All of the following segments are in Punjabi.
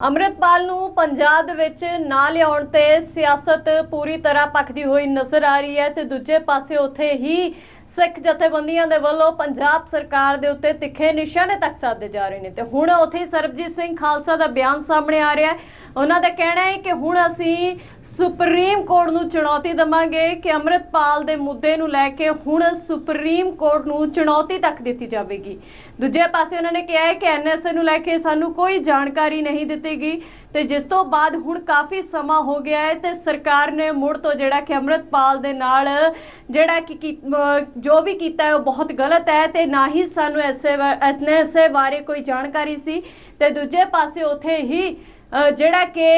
ਅੰਮ੍ਰਿਤਪਾਲ ਨੂੰ ਪੰਜਾਬ ਦੇ ਵਿੱਚ ਨਾ ਲਿਆਉਣ ਤੇ ਸਿਆਸਤ ਪੂਰੀ ਤਰ੍ਹਾਂ ਪੱਕਦੀ ਹੋਈ ਨਜ਼ਰ ਆ ਰਹੀ ਹੈ ਤੇ ਦੂਜੇ ਪਾਸੇ ਉੱਥੇ ਹੀ ਸਿੱਖ ਜਥੇਬੰਦੀਆਂ ਦੇ ਵੱਲੋਂ ਪੰਜਾਬ ਸਰਕਾਰ ਦੇ ਉੱਤੇ ਤਿੱਖੇ ਨਿਸ਼ਾਨੇ ਤੱਕ ਸਾਧੇ ਜਾ ਰਹੇ ਨੇ ਤੇ ਹੁਣ ਉੱਥੇ ਹੀ ਸਰਬਜੀਤ ਸਿੰਘ ਖਾਲਸਾ ਦਾ ਬਿਆਨ ਸਾਹਮਣੇ ਆ ਰਿਹਾ ਹੈ। ਉਹਨਾਂ ਦਾ ਕਹਿਣਾ ਹੈ ਕਿ ਹੁਣ ਅਸੀਂ ਸੁਪਰੀਮ ਕੋਰਟ ਨੂੰ ਚੁਣੌਤੀ ਦਵਾਂਗੇ ਕਿ ਅੰਮ੍ਰਿਤਪਾਲ ਦੇ ਮੁੱਦੇ ਨੂੰ ਲੈ ਕੇ ਹੁਣ ਸੁਪਰੀਮ ਕੋਰਟ ਨੂੰ ਚੁਣੌਤੀ ਤੱਕ ਦਿੱਤੀ ਜਾਵੇਗੀ। ਦੂਜੇ ਪਾਸੇ ਉਹਨਾਂ ਨੇ ਕਿਹਾ ਹੈ ਕਿ ਐਨਐਸਏ ਨੂੰ ਲੈ ਕੇ ਸਾਨੂੰ ਕੋਈ ਜਾਣਕਾਰੀ ਨਹੀਂ ਦਿੱਤੀ ਗਈ ਤੇ ਜਿਸ ਤੋਂ ਬਾਅਦ ਹੁਣ ਕਾਫੀ ਸਮਾਂ ਹੋ ਗਿਆ ਹੈ ਤੇ ਸਰਕਾਰ ਨੇ ਮੁੜ ਤੋਂ ਜਿਹੜਾ ਕਿ ਅੰਮ੍ਰਿਤਪਾਲ ਦੇ ਨਾਲ ਜਿਹੜਾ ਕਿ ਕੀ- ਜੋ ਵੀ ਕੀਤਾ ਹੈ, ਉਹ ਬਹੁਤ ਗਲਤ ਹੈ ਤੇ ਨਾ ਹੀ ਸਾਨੂੰ ਐਸੇ ਐਨਐਸਏ ਬਾਰੇ ਕੋਈ ਜਾਣਕਾਰੀ ਸੀ। ਤੇ ਦੂਜੇ ਪਾਸੇ ਉਥੇ ਹੀ ਜਿਹੜਾ ਕਿ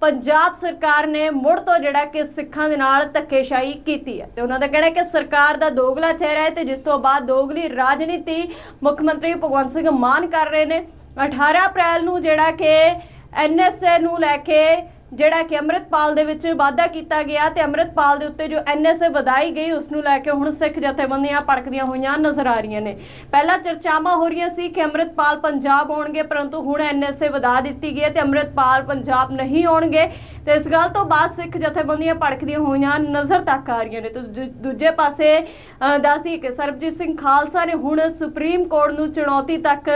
ਪੰਜਾਬ ਸਰਕਾਰ ਨੇ ਮੁੜ ਤੋਂ ਜਿਹੜਾ ਕਿ ਸਿੱਖਾਂ ਦੇ ਨਾਲ ਧੱਕੇਸ਼ਾਹੀ ਕੀਤੀ ਹੈ। ਤੇ ਉਹਨਾਂ ਦਾ ਕਹਿਣਾ ਕਿ ਸਰਕਾਰ ਦਾ ਦੋਗਲਾ ਚਿਹਰਾ ਹੈ ਤੇ ਜਿਸ ਤੋਂ ਬਾਅਦ ਦੋਗਲੀ ਰਾਜਨੀਤੀ ਮੁੱਖ ਮੰਤਰੀ ਭਗਵੰਤ ਸਿੰਘ ਮਾਨ ਕਰ ਰਹੇ ਨੇ। 18 ਅਪ੍ਰੈਲ ਨੂੰ ਜਿਹੜਾ ਕਿ ਐਨਐਸਏ ਨੂੰ ਲੈ ਕੇ ਜਿਹੜਾ ਕਿ ਅੰਮ੍ਰਿਤਪਾਲ ਦੇ ਵਿੱਚ ਵਾਅਦਾ ਕੀਤਾ ਗਿਆ ਤੇ ਅੰਮ੍ਰਿਤਪਾਲ ਦੇ ਉੱਤੇ ਜੋ ਐਨਐਸਏ ਵਧਾਈ ਗਈ, ਉਸ ਨੂੰ ਲੈ ਕੇ ਹੁਣ ਸਿੱਖ ਜਥੇਬੰਦੀਆਂ ਭੜਕਦੀਆਂ ਹੋਈਆਂ ਨਜ਼ਰ ਆ ਰਹੀਆਂ ਨੇ। ਪਹਿਲਾਂ ਚਰਚਾਵਾਂ ਹੋ ਰਹੀਆਂ ਸੀ ਕਿ ਅੰਮ੍ਰਿਤਪਾਲ ਪੰਜਾਬ ਆਉਣਗੇ, ਪਰੰਤੂ ਹੁਣ ਐਨਐਸਏ ਵਧਾ ਦਿੱਤੀ ਗਈ ਹੈ ਤੇ ਅੰਮ੍ਰਿਤਪਾਲ ਪੰਜਾਬ ਨਹੀਂ ਆਉਣਗੇ। ਤੇ ਇਸ ਗੱਲ ਤੋਂ ਬਾਅਦ ਸਿੱਖ ਜਥੇਬੰਦੀਆਂ ਭੜਕਦੀਆਂ ਹੋਈਆਂ ਨਜ਼ਰ ਤੱਕ ਆ ਰਹੀਆਂ ਨੇ। ਤੇ ਦੂ- ਦੂਜੇ ਪਾਸੇ ਦੱਸਦੀ ਕਿ ਸਰਬਜੀਤ ਸਿੰਘ ਖਾਲਸਾ ਨੇ ਹੁਣ ਸੁਪਰੀਮ ਕੋਰਟ ਨੂੰ ਚੁਣੌਤੀ ਤੱਕ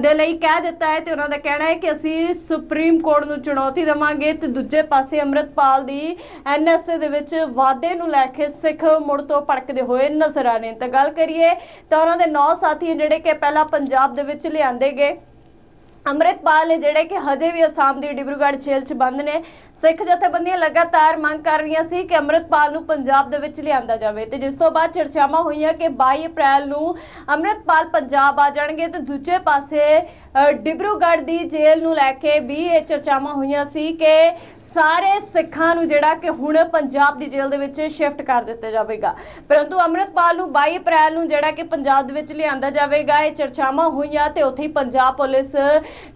ਦੇ ਲਈ ਕਹਿ ਦਿੱਤਾ ਹੈ ਤੇ ਉਹਨਾਂ ਦਾ ਕਹਿਣਾ ਹੈ ਕਿ ਅਸੀਂ ਸੁਪਰੀਮ ਕੋਰਟ ਨੂੰ ਚੁਣੌਤੀ ਦੇਵਾਂਗੇ। ਤੇ ਦੂਜੇ ਪਾਸੇ ਅੰਮ੍ਰਿਤਪਾਲ ਦੀ ਐਨਐਸਏ ਦੇ ਵਿੱਚ ਵਾਅਦੇ ਨੂੰ ਲੈ ਕੇ ਸਿੱਖ ਮੁੜ ਤੋਂ ਭੜਕਦੇ ਹੋਏ ਨਜ਼ਰ ਆ ਰਹੇ ਨੇ ਤਾਂ ਗੱਲ ਕਰੀਏ ਤਾਂ ਉਹਨਾਂ ਦੇ ਨੌ ਸਾਥੀ ਜਿਹੜੇ ਕਿ ਪਹਿਲਾਂ ਪੰਜਾਬ ਦੇ ਵਿੱਚ ਲਿਆਂਦੇ ਗਏ। ਅੰਮ੍ਰਿਤਪਾਲ ਨੇ ਜਿਹੜੇ ਕਿ ਹਜੇ ਵੀ ਅਸਾਮ ਦੀ ਡਿਬਰੂਗੜ੍ਹ ਜੇਲ੍ਹ 'ਚ ਬੰਦ ਨੇ, ਸਿੱਖ ਜਥੇਬੰਦੀਆਂ ਲਗਾਤਾਰ ਮੰਗ ਕਰ ਰਹੀਆਂ ਸੀ ਕਿ ਅੰਮ੍ਰਿਤਪਾਲ ਨੂੰ ਪੰਜਾਬ ਦੇ ਵਿੱਚ ਲਿਆਂਦਾ ਜਾਵੇ ਤੇ ਜਿਸ ਤੋਂ ਬਾਅਦ ਚਰਚਾਵਾਂ ਹੋਈਆਂ ਕਿ 22 ਅਪ੍ਰੈਲ ਨੂੰ ਅੰਮ੍ਰਿਤਪਾਲ ਪੰਜਾਬ ਆ ਜਾਣਗੇ ਤੇ ਦੂਜੇ ਪਾਸੇ ਡਿਬਰੂਗੜ੍ਹ ਦੀ ਜੇਲ੍ਹ ਨੂੰ ਲੈ ਕੇ ਵੀ ਇਹ ਚਰਚਾਵਾਂ ਹੋਈਆਂ ਸੀ ਕਿ ਸਾਰੇ ਸਿੱਖਾਂ ਨੂੰ ਜਿਹੜਾ ਕਿ ਹੁਣ ਪੰਜਾਬ ਦੀ ਜੇਲ੍ਹ ਦੇ ਵਿੱਚ ਸ਼ਿਫਟ ਕਰ ਦਿੱਤਾ ਜਾਵੇਗਾ। ਪਰੰਤੂ ਅੰਮ੍ਰਿਤਪਾਲ ਨੂੰ 22 ਅਪ੍ਰੈਲ ਨੂੰ ਜਿਹੜਾ ਕਿ ਪੰਜਾਬ ਦੇ ਵਿੱਚ ਲਿਆਂਦਾ ਜਾਵੇਗਾ। ਇਹ ਚਰਚਾਵਾਂ ਹੋਈਆਂ ਤੇ ਉੱਥੇ ਹੀ ਪੰਜਾਬ ਪੁਲਿਸ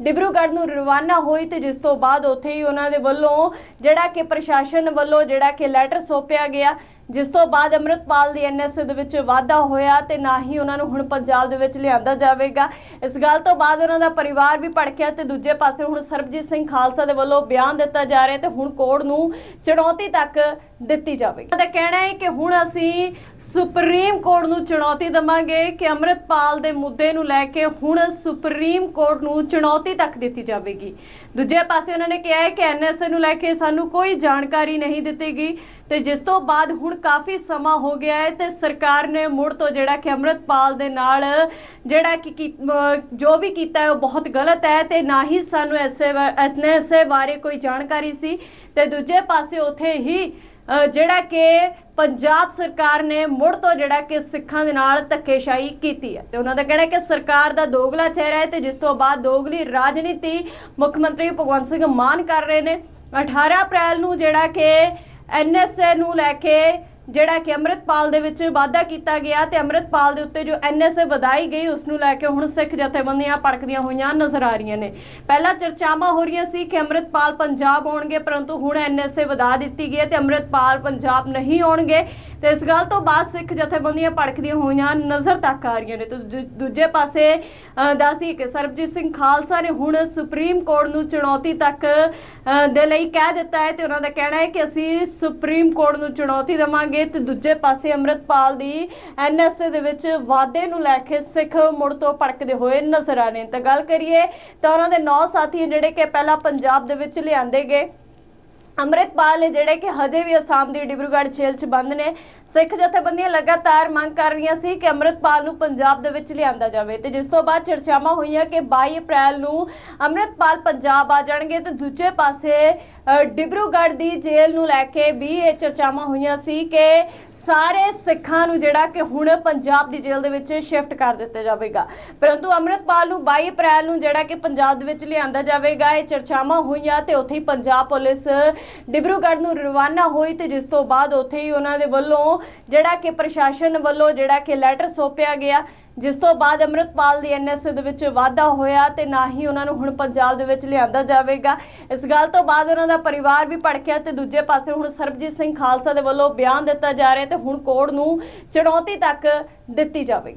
ਡਿਬਰੂਗੜ੍ਹ ਨੂੰ ਰਵਾਨਾ ਹੋਈ ਤੇ ਜਿਸ ਤੋਂ ਬਾਅਦ ਉੱਥੇ ਹੀ ਉਹਨਾਂ ਦੇ ਵੱਲੋਂ ਜਿਹੜਾ ਕਿ ਪ੍ਰਸ਼ਾਸਨ ਵੱਲੋਂ ਜਿਹੜਾ ਕਿ ਲੈਟਰ ਸੌਂਪਿਆ ਗਿਆ। ਜਿਸ ਤੋਂ ਬਾਅਦ ਅੰਮ੍ਰਿਤਪਾਲ ਦੀ ਐਨਐਸਏ ਦੇ ਵਿੱਚ ਵਾਧਾ ਹੋਇਆ ਤੇ ਨਾ ਹੀ ਉਹਨਾਂ ਨੂੰ ਹੁਣ ਪੰਜਾਬ ਦੇ ਵਿੱਚ ਲਿਆਂਦਾ ਜਾਵੇਗਾ। ਇਸ ਗੱਲ ਤੋਂ ਬਾਅਦ ਉਹਨਾਂ ਦਾ ਪਰਿਵਾਰ ਵੀ ਭੜਕਿਆ ਤੇ ਦੂਜੇ ਪਾਸੇ ਹੁਣ ਸਰਬਜੀਤ ਸਿੰਘ ਖਾਲਸਾ ਦੇ ਵੱਲੋਂ ਬਿਆਨ ਦਿੱਤਾ ਜਾ ਰਿਹਾ ਤੇ ਹੁਣ ਕੋਰਟ ਨੂੰ ਚੁਣੌਤੀ ਤੱਕ ਦਿੱਤੀ ਜਾਵੇਗੀ। ਉਹਨਾਂ ਦਾ ਕਹਿਣਾ ਹੈ ਕਿ ਹੁਣ ਅਸੀਂ ਸੁਪਰੀਮ ਕੋਰਟ ਨੂੰ ਚੁਣੌਤੀ ਦਵਾਂਗੇ ਕਿ ਅੰਮ੍ਰਿਤਪਾਲ ਦੇ ਮੁੱਦੇ ਨੂੰ ਲੈ ਕੇ ਹੁਣ ਸੁਪਰੀਮ ਕੋਰਟ ਨੂੰ ਚੁਣੌਤੀ ਤੱਕ ਦਿੱਤੀ ਜਾਵੇਗੀ। ਦੂਜੇ ਪਾਸੇ ਉਹਨਾਂ ਨੇ ਕਿਹਾ ਹੈ ਕਿ ਐਨਐਸਏ ਨੂੰ ਲੈ ਕੇ ਸਾਨੂੰ ਕੋਈ ਜਾਣਕਾਰੀ ਨਹੀਂ ਦਿੱਤੀ ਗਈ ਤੇ ਜਿਸ ਤੋਂ ਬਾਅਦ ਹੁਣ ਕਾਫੀ ਸਮਾਂ ਹੋ ਗਿਆ ਹੈ ਤੇ ਸਰਕਾਰ ਨੇ ਮੁੜ ਤੋਂ ਜਿਹੜਾ ਕਿ ਅੰਮ੍ਰਿਤਪਾਲ ਦੇ ਨਾਲ ਜਿਹੜਾ ਕਿ ਕੀ- ਜੋ ਵੀ ਕੀਤਾ ਹੈ ਉਹ ਬਹੁਤ ਗਲਤ ਹੈ ਤੇ ਨਾ ਹੀ ਸਾਨੂੰ ਐਸੇ ਐਨਐਸਏ ਬਾਰੇ ਕੋਈ ਜਾਣਕਾਰੀ ਸੀ ਤੇ ਦੂਜੇ ਪਾਸੇ ਉਥੇ ਹੀ ਜਿਹੜਾ ਕਿ ਪੰਜਾਬ ਸਰਕਾਰ ਨੇ ਮੁੜ ਤੋਂ ਜਿਹੜਾ ਕਿ ਸਿੱਖਾਂ ਦੇ ਨਾਲ ਧੱਕੇਸ਼ਾਹੀ ਕੀਤੀ ਹੈ। ਤੇ ਉਹਨਾਂ ਦਾ ਕਹਿਣਾ ਹੈ ਕਿ ਸਰਕਾਰ ਦਾ ਦੋਗਲਾ ਚਿਹਰਾ ਹੈ ਤੇ ਜਿਸ ਤੋਂ ਬਾਅਦ ਦੋਗਲੀ ਰਾਜਨੀਤੀ ਮੁੱਖ ਮੰਤਰੀ ਭਗਵੰਤ ਸਿੰਘ ਮਾਨ ਕਰ ਰਹੇ ਨੇ। 18 ਅਪ੍ਰੈਲ ਨੂੰ ਜਿਹੜਾ ਕਿ ਐਨਐਸਏ ਨੂੰ ਲੈ ਕੇ ਜਿਹੜਾ ਕਿ ਅੰਮ੍ਰਿਤਪਾਲ ਦੇ ਵਿੱਚ ਵਾਅਦਾ ਕੀਤਾ ਗਿਆ ਤੇ ਅੰਮ੍ਰਿਤਪਾਲ ਦੇ ਉੱਤੇ ਜੋ ਐਨਐਸਏ ਵਧਾਈ ਗਈ, ਉਸ ਨੂੰ ਲੈ ਕੇ ਹੁਣ ਸਿੱਖ ਜਥੇਬੰਦੀਆਂ ਭੜਕਦੀਆਂ ਹੋਈਆਂ ਨਜ਼ਰ ਆ ਰਹੀਆਂ ਨੇ। ਪਹਿਲਾਂ ਚਰਚਾਵਾਂ ਹੋ ਰਹੀਆਂ ਸੀ ਕਿ ਅੰਮ੍ਰਿਤਪਾਲ ਪੰਜਾਬ ਆਉਣਗੇ, ਪਰੰਤੂ ਹੁਣ ਐਨਐਸਏ ਵਧਾ ਦਿੱਤੀ ਗਈ ਹੈ ਤੇ ਅੰਮ੍ਰਿਤਪਾਲ ਪੰਜਾਬ ਨਹੀਂ ਆਉਣਗੇ। ਤੇ ਇਸ ਗੱਲ ਤੋਂ ਬਾਅਦ ਸਿੱਖ ਜਥੇਬੰਦੀਆਂ ਭੜਕਦੀਆਂ ਹੋਈਆਂ ਨਜ਼ਰ ਤੱਕ ਆ ਰਹੀਆਂ ਨੇ। ਤੇ ਦੂ- ਦੂਜੇ ਪਾਸੇ ਦੱਸਦੀ ਕਿ ਸਰਬਜੀਤ ਸਿੰਘ ਖਾਲਸਾ ਨੇ ਹੁਣ ਸੁਪਰੀਮ ਕੋਰਟ ਨੂੰ ਚੁਣੌਤੀ ਤੱਕ ਦੇ ਲਈ ਕਹਿ ਦਿੱਤਾ ਹੈ ਤੇ ਉਹਨਾਂ ਦਾ ਕਹਿਣਾ ਹੈ ਕਿ ਅਸੀਂ ਸੁਪਰੀਮ ਕੋਰਟ ਨੂੰ ਚੁਣੌਤੀ ਦੇਵਾਂਗੇ। ਤੇ ਦੂਜੇ ਪਾਸੇ ਅੰਮ੍ਰਿਤਪਾਲ ਦੀ ਐਨਐਸਏ ਦੇ ਵਿੱਚ ਵਾਅਦੇ ਨੂੰ ਲੈ ਕੇ ਸਿੱਖ ਮੁੜ ਤੋਂ ਭੜਕਦੇ ਹੋਏ ਨਜ਼ਰ ਆ ਰਹੇ ਨੇ। ਤਾਂ ਗੱਲ ਕਰੀਏ ਤਾਂ ਉਹਨਾਂ ਦੇ ਨੌ ਸਾਥੀ ਜਿਹੜੇ ਕਿ ਪਹਿਲਾਂ ਪੰਜਾਬ ਦੇ ਵਿੱਚ ਲਿਆਂਦੇ ਗਏ। ਅੰਮ੍ਰਿਤਪਾਲ ਨੇ ਜਿਹੜੇ ਕਿ ਹਜੇ ਵੀ ਅਸਾਮ ਦੀ ਡਿਬਰੂਗੜ੍ਹ ਜੇਲ੍ਹ 'ਚ ਬੰਦ ਨੇ, ਸਿੱਖ ਜਥੇਬੰਦੀਆਂ ਲਗਾਤਾਰ ਮੰਗ ਕਰ ਰਹੀਆਂ ਸੀ ਕਿ ਅੰਮ੍ਰਿਤਪਾਲ ਨੂੰ ਪੰਜਾਬ ਦੇ ਵਿੱਚ ਲਿਆਂਦਾ ਜਾਵੇ ਤੇ ਜਿਸ ਤੋਂ ਬਾਅਦ ਚਰਚਾਵਾਂ ਹੋਈਆਂ ਕਿ 22 ਅਪ੍ਰੈਲ ਨੂੰ ਅੰਮ੍ਰਿਤਪਾਲ ਪੰਜਾਬ ਆ ਜਾਣਗੇ ਤੇ ਦੂਜੇ ਪਾਸੇ ਡਿਬਰੂਗੜ੍ਹ ਦੀ ਜੇਲ੍ਹ ਨੂੰ ਲੈ ਕੇ ਵੀ ਇਹ ਚਰਚਾਵਾਂ ਹੋਈਆਂ ਸੀ ਕਿ ਸਾਰੇ ਸਿੱਖਾਂ ਨੂੰ ਜਿਹੜਾ ਕਿ ਹੁਣ ਪੰਜਾਬ ਦੀ ਜੇਲ੍ਹ ਦੇ ਵਿੱਚ ਸ਼ਿਫਟ ਕਰ ਦਿੱਤਾ ਜਾਵੇਗਾ। ਪਰੰਤੂ ਅੰਮ੍ਰਿਤਪਾਲ ਨੂੰ 22 ਅਪ੍ਰੈਲ ਨੂੰ ਜਿਹੜਾ ਕਿ ਪੰਜਾਬ ਦੇ ਵਿੱਚ ਲਿਆਂਦਾ ਜਾਵੇਗਾ, ਇਹ ਚਰਚਾਵਾਂ ਹੋਈਆਂ ਤੇ ਉੱਥੇ ਹੀ ਪੰਜਾਬ ਪੁਲਿਸ ਡਿਬਰੂਗੜ੍ਹ ਨੂੰ ਰਵਾਨਾ ਹੋਈ ਤੇ ਜਿਸ ਤੋਂ ਬਾਅਦ ਉੱਥੇ ਹੀ ਉਹਨਾਂ ਦੇ ਵੱਲੋਂ ਜਿਹੜਾ ਕਿ ਪ੍ਰਸ਼ਾਸਨ ਵੱਲੋਂ ਜਿਹੜਾ ਕਿ ਲੈਟਰ ਸੌਂਪਿਆ ਗਿਆ। ਜਿਸ ਤੋਂ ਬਾਅਦ ਅੰਮ੍ਰਿਤਪਾਲ ਦੀ ਐਨਐਸਏ ਦੇ ਵਿੱਚ ਵਾਧਾ ਹੋਇਆ ਤੇ ਨਾ ਹੀ ਉਹਨਾਂ ਨੂੰ ਹੁਣ ਪੰਜਾਬ ਦੇ ਵਿੱਚ ਲਿਆਂਦਾ ਜਾਵੇਗਾ। ਇਸ ਗੱਲ ਤੋਂ ਬਾਅਦ ਉਹਨਾਂ ਦਾ ਪਰਿਵਾਰ ਵੀ ਭੜਕਿਆ ਤੇ ਦੂਜੇ ਪਾਸੇ ਹੁਣ ਸਰਬਜੀਤ ਸਿੰਘ ਖਾਲਸਾ ਦੇ ਵੱਲੋਂ ਬਿਆਨ ਦਿੱਤਾ ਜਾ ਰਿਹਾ ਤੇ ਹੁਣ ਕੋਰਟ ਨੂੰ ਚੁਣੌਤੀ ਤੱਕ ਦਿੱਤੀ ਜਾਵੇਗੀ।